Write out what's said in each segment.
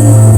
Thank you.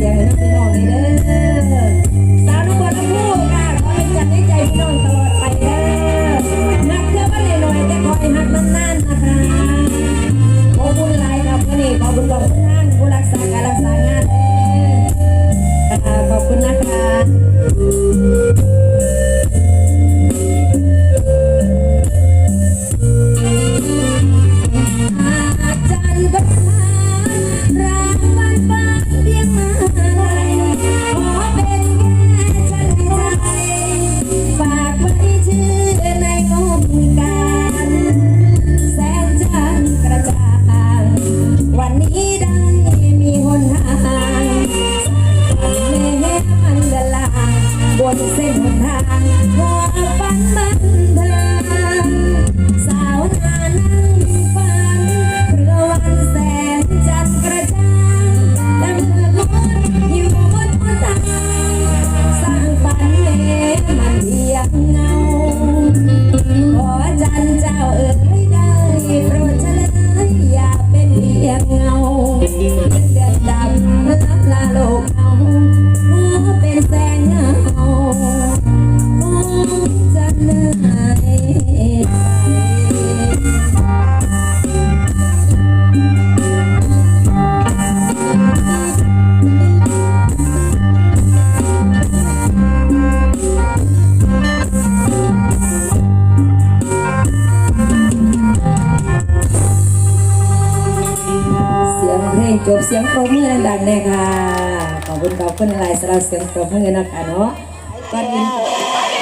สีฟังเสียงให้น้องพี่น้องนี่เด้อสาวนุ่มบนลำพูดค่ะขอเป็นจันได้ใจพี่น้องตลอดไปเด้อนักเชื่อวันหน่อยๆแต่ขอให้หักนานๆนะคะขอบคุณหลายครับวันนี้ขอบคุณขอบคุณท่านผู้รักษาการรักษางานเด้อขอบคุณนะคะ ดังๆเลยค่ะ ขอบคุณขอบคุณหลายสำหรับเสียงปรบมือนะคะเนาะก่อนอื่น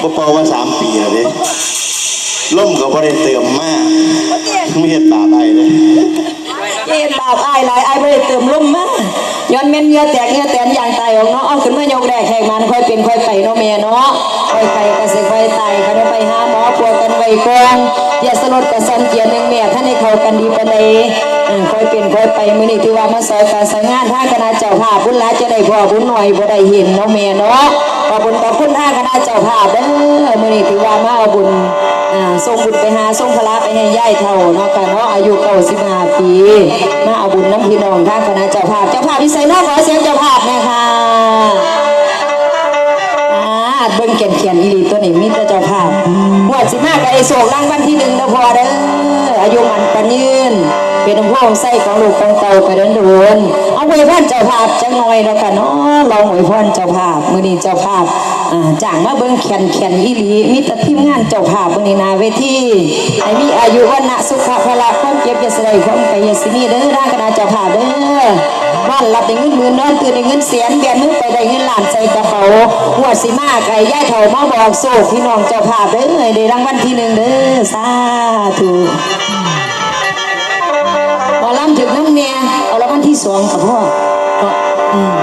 บ่เป่ามาสามปีแล้วเด้ล่มก็บ่ได้เติมมากไม่เห็นตาได้เลย เอ็นบาปอายหลายอายไม่ได้เติมลุ่มมาย้อนเม็นเหงือแตกเหงือแตนอย่างตายออกเนาะเอาขึ้นมายกแรกแขกมันค่อยเป็นค่อยไปเนาะแม่เนาะค่อยไปก็สิค่อยตายก็ได้ไปหาหมอปวดกันไว้กอนอย่าสลดกระสันเกียร์หนึ่งแม่ท่านให้เขากันดีปานใดค่อยเป็นค่อยไปมือนี้ถือว่ามาซอยการสร้างงานท่าคณะเจ้าภาพบุญลายจะได้พอบุญหน่อยบ่ได้เห็นเนาะแม่เนาะขอบคุณขอบคุณท่าคณะเจ้าภาพเด้อมือนี้ถือว่ามาเอาบุญ ส่งบุญไปหาส่งพระไปให้ย่ายเท่าเนาะค่ะเนาะอายุเก้าสิบห้าปีมาเอาบุญน้ำพี่น้องทางคณะเจ้าภาพเจ้าภาพพี่ใส่หนอกขอเสียงเจ้าภาพนะคะอ่าเบิ้งเขียนเขียนอี วดสิมากับไอ้โศกรางวัลที่หนึ่งนะพอเด้ออายุมันปันยืน เป็นองพ่อองค์ไส้ของลูกของเต่าไปเดินโดนเอาไว้พ่อนเจ้าภาพจังหน่อยแล้วกันเนาะลองไว้พ่อนเจ้าภาพมือนี้เจ้าภาพอ่าจ้างมาเบิ่งเขียนเขียนอีหลีมีแต่ทีมงานเจ้าภาพมือนี้นาเวทีให้มีอายุวันนะสุขภาละความเจ็บยาสลายความไปยาสิมีเด้อร่างคณะเจ้าภาพเด้อนอนหลับได้เงินหมื่นนอนตื่นได้เงินแสนเบียนมือไปได้เงินล้าน หัวสิมาไก่ย่ายเถามาบอกโศกพี่น้องเจ้าภาพเด้อให้ได้รางวัลที่หนึ่งเด้อสาธุพอล่ำถึงน้ำเนี่ยเอารางวัลที่สองกับพ่อเนาะอืม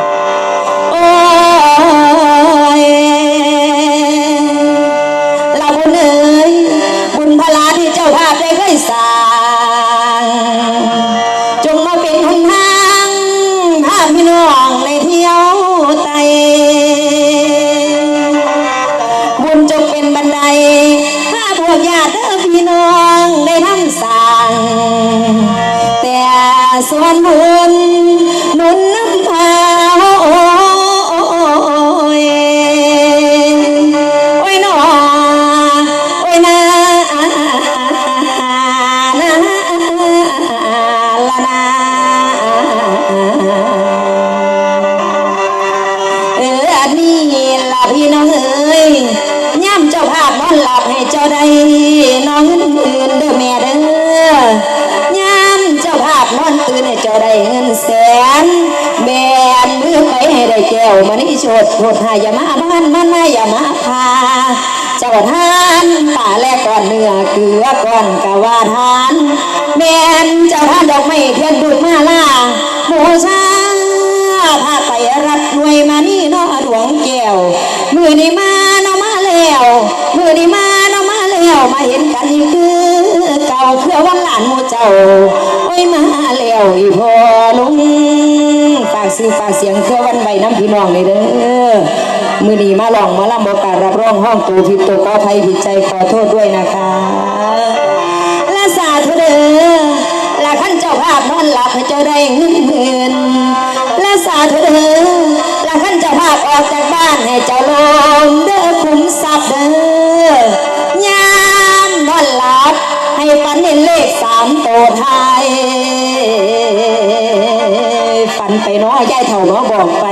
แสนแบนมือไปให้ได้แก้วมันนี่โชดโชดหายามาบ้านมันมาอย่ามาพาเจ้าทานป่าแลกก่อนเนื้อเกลือก่อนกะว่าทานแม่นเจ้าทานดอกไม้เทียนบุญมาล่าบูชาถ้าไปรับหน่วยมานี่นาะหลวงแก้วมือนี้มานาะมาแล้วมือนี้มานาะมาแล้วมาเห็นกันนี่คือ เก่าเพื่อวันหลานหมูเจ้าโอ้ยมาแล้วอีพอลุงฝากซื้อฝากเสียงเพื่อวันใบน้ำพี่น้องเลยเด้อมือนี้มาลองมาลำบอกการรับรองห้องตัวผิดตัวขออภัยผิดใจขอโทษด้วยนะคะและสาธุเด้อและขั้นเจ้าภาพนอนหลับให้เจ้าได้เงินหมื่นและสาธุเด้อและขั้นเจ้าภาพออกจากบ้านให้เจ้าลงเด้อ ยายเถ่าเนาะบอกไป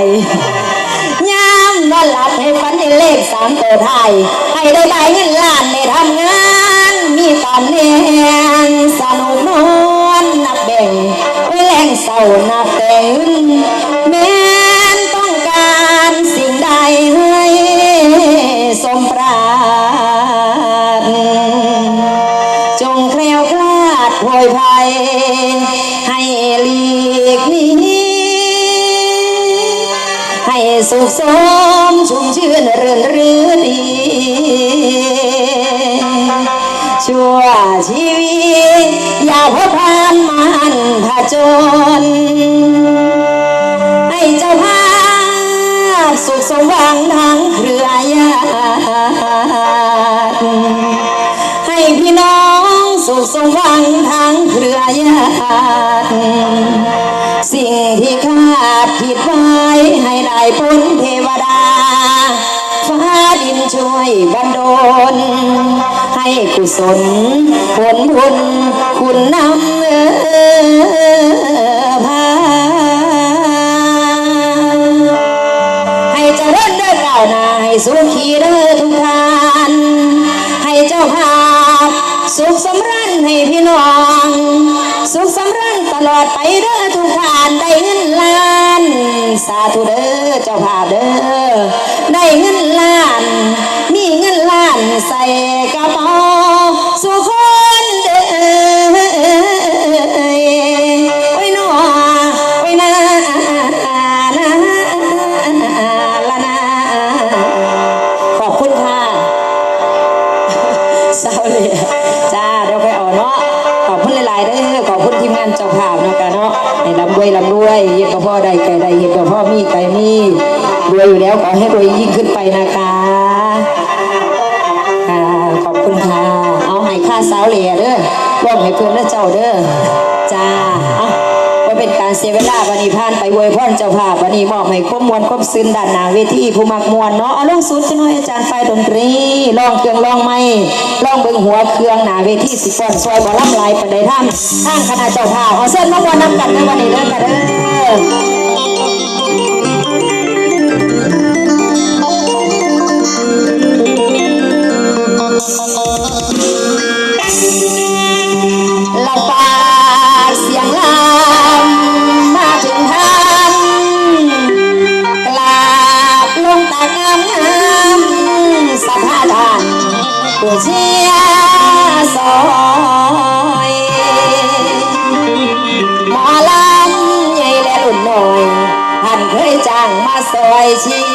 ยามนอนหลับให้ฝันในเลขสามตัวไทยให้ได้ใบเงินล้านในทำงาน มีตำแหน่งสน ชื่นเรื่นรื่นดี ชั่วชีวิตอย่าพบผ่านมันผจญให้เจ้าภาพสุขสมหวังทั้งเครือญาติให้พี่น้องสุขสมหวังทั้งเครือญาติสิ่งที่คาดคิดไว้ให้ได้พ้นเทว บันดลให้กุศลผลบุญคุณนำเออพาให้เจริญเด้อก้าวหน้าให้สุขีเด้อทุกท่านให้เจ้าภาพสุขสำราญให้พี่น้อง สุขสำราญตลอดไปเด้อทุกท่านได้เงินล้าน สาธุเด้อเจ้าภาพเด้อได้เงินล้านานใส่กระเป๋าสุขคนเด้อโอ้ยน้อโอ้นานาละนาขอบคุณค่ะเศร้าเลยจ้าเดี๋ยวไปเอาเนาะขอบคุณหลายๆเด้อขอบคุณทีมงานเจ้าภาพเนาะกันเนาะให้ลำรวยลำรวยเฮ็ดกับพ่อได้ไก่ได้เฮ็ดกับพ่อมีไก่มีรวยอยู่แล้วขอให้รวยยิ่ง ด้อมให้เพื่อนและเจ้าเด้อจ้าเอว่าเป็นการเสียเวลาวันนี้ผ่านไปอวยพรเจ้าภาพวันนี้มอบให้ครบมวลครบซึ้นด้านหนาเวทีผู้มักมวลเนาะเอาลงสุดจะน้อยอาจารย์ฝ่ายดนตรีลองเครื่องลองไม้ลองเบิ่งหัวเครื่องหนาเวทีสิฟ้อนซอยบ่รับลายปานใดท่านทางคณะเจ้าภาพเอาเส้นมามวนนำกันในวันนี้เด้อค่ะเด้อ I see.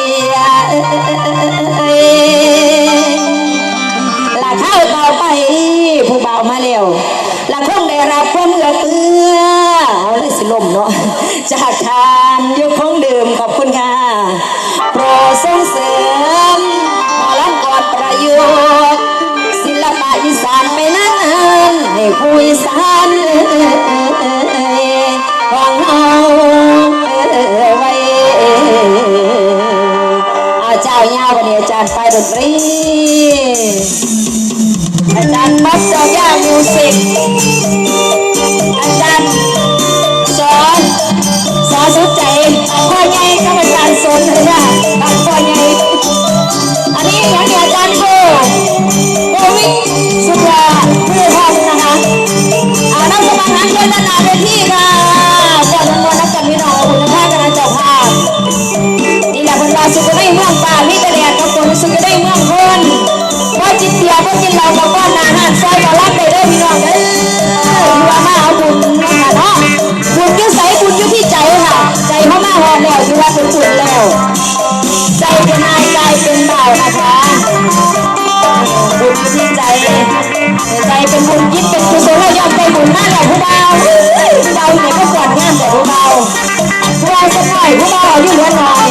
ผู้บ้าวอยู่เรือนนอน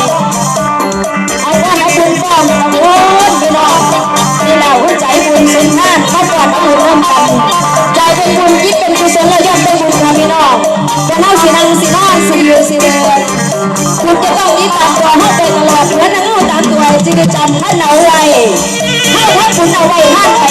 เอาว่านักบุญก็มตะโกนพี่น้องนี่เราหัวใจบุญเป็นงานเข้าปลอดอนุร่วมกันใจเป็นบุญคิดเป็นกุศลเละย่อมเป็นบุญค่ะพี่น้องจะเน่าสีนังสีนอนสิยืนสีเดินคุณจะต้องนี้ตามตัวให้เป็นตลอดเหมืนนังเอาตามตัวจึงจะจำท่านเอาไว้ให้ท่านคุณเอาไว้ท่าน